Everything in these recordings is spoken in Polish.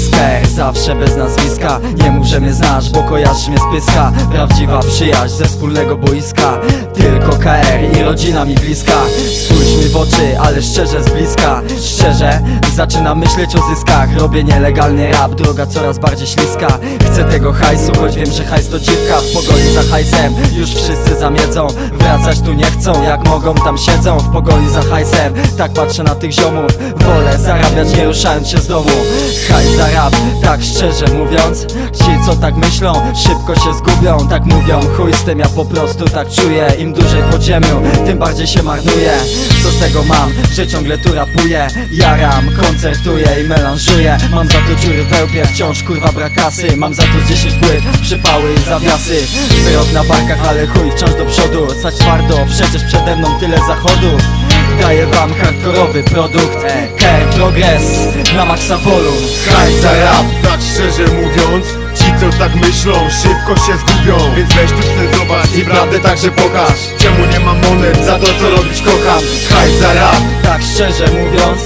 KR zawsze bez nazwiska. Mów, że mnie znasz, bo kojarzysz mnie z pyska. Prawdziwa przyjaźń ze wspólnego boiska. Tylko KR i rodzina mi bliska. Spójrz mi w oczy, ale szczerze z bliska. Szczerze, zaczynam myśleć o zyskach. Robię nielegalny rap, droga coraz bardziej śliska. Chcę tego hajsu, choć wiem, że hajs to dziwka W pogoni za hajsem, już wszyscy zamiedzą. Wracać tu nie chcą, jak mogą tam siedzą. W pogoni za hajsem, tak patrzę na tych ziomów. Wolę zarabiać nie ruszając się z domu. Hajs za rap, tak szczerze mówiąc. Ci co tak myślą, szybko się zgubią. Tak mówią, chuj z tym, ja po prostu tak czuję. Im dłużej po ziemiu, tym bardziej się marnuję. Co z tego mam, że ciągle tu rapuję. Jaram, koncertuję i melanżuję. Mam za to dziury w łbie, wciąż kurwa brak kasy. Mam za to z 10 płyt, przypały i zawiasy. Wyrok na barkach, ale chuj wciąż do przodu. Stać twardo, przecież przede mną tyle zachodów Daję wam hardkorowy produkt Care Progress na maksa volum Hajs za rap, tak szczerze mówiąc Ci co tak myślą, szybko się zgubią. Więc weź tu chcę zobacz i prawdę także pokaż. Czemu nie mam monet za to co robić kocham? Hajs za rap, Tak szczerze mówiąc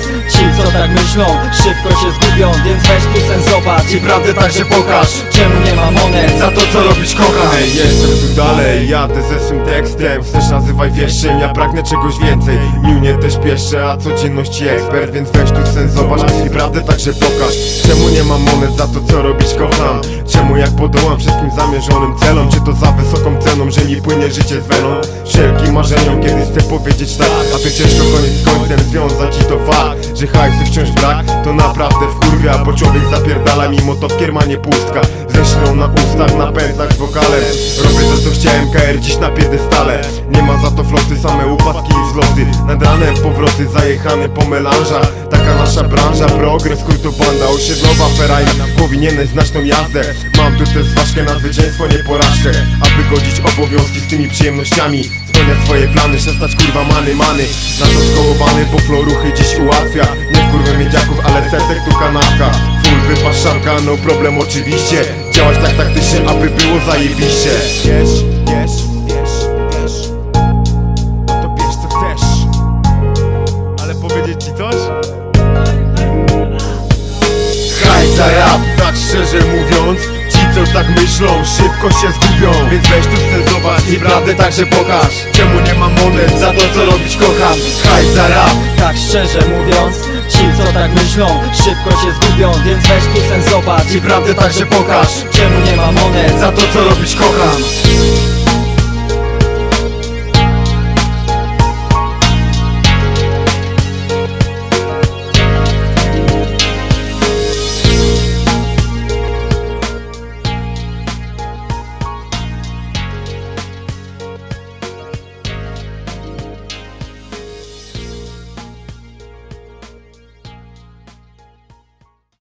tak myślą. Szybko się zgubią Więc weź tu sen zobacz i prawdę także pokaż. Czemu nie ma monet za to co robić kocham Ej, jestem tu dalej, jadę ze swym tekstem. Chcesz nazywaj wieszczem, ja pragnę czegoś więcej. Miłnie też pieszę, a codzienności ekspert. Więc weź tu sen zobacz i prawdę także pokaż. Czemu nie mam monet za to co robić kocham? Czemu jak podołam wszystkim zamierzonym celom? Czy to za wysoką ceną, że mi płynie życie z weną marzeniom kiedyś chcę powiedzieć tak A to ciężko koniec końcem związać i to fakt Że hajsu wciąż brak, to naprawdę wkurwia Bo człowiek zapierdala mimo to w kiermanie pustka. Ze ślą na ustach, na pętlach z wokalem. Robię to co chciałem, KR dziś na piedestale. Nie ma za to floty, same upadki i wzloty. Nad ranem powroty, zajechane po melanżach Taka nasza branża, progres, kultobanda Osiedlowa ferajna, powinieneś znać tą jazdę. Mam tu też zważkę na zwycięstwo, nie porażkę. Aby godzić obowiązki z tymi przyjemnościami Spełniać swoje plany, przestać kurwa many, many. Na to skołowany, bo flow ruchy dziś ułatwia. Nie kurwę miedziaków, ale sertek tu kanapka. Full wypaszanka, no problem oczywiście. Działać tak taktycznie, aby było zajebiście. Wiesz, wiesz, wiesz, wiesz to bierz co chcesz. Ale powiedzieć ci coś? Hajs za rap, tak szczerze mówiąc Co tak myślą, szybko się zgubią. Więc weź tu chcę zobacz i prawdę także pokaż. Czemu nie mam monet za to co robić kocham? Hajs za rap, Tak szczerze mówiąc Ci co tak myślą szybko się zgubią. Więc weź tu sen zobacz i prawdę także pokaż. Czemu nie ma monet Za to co robić kocham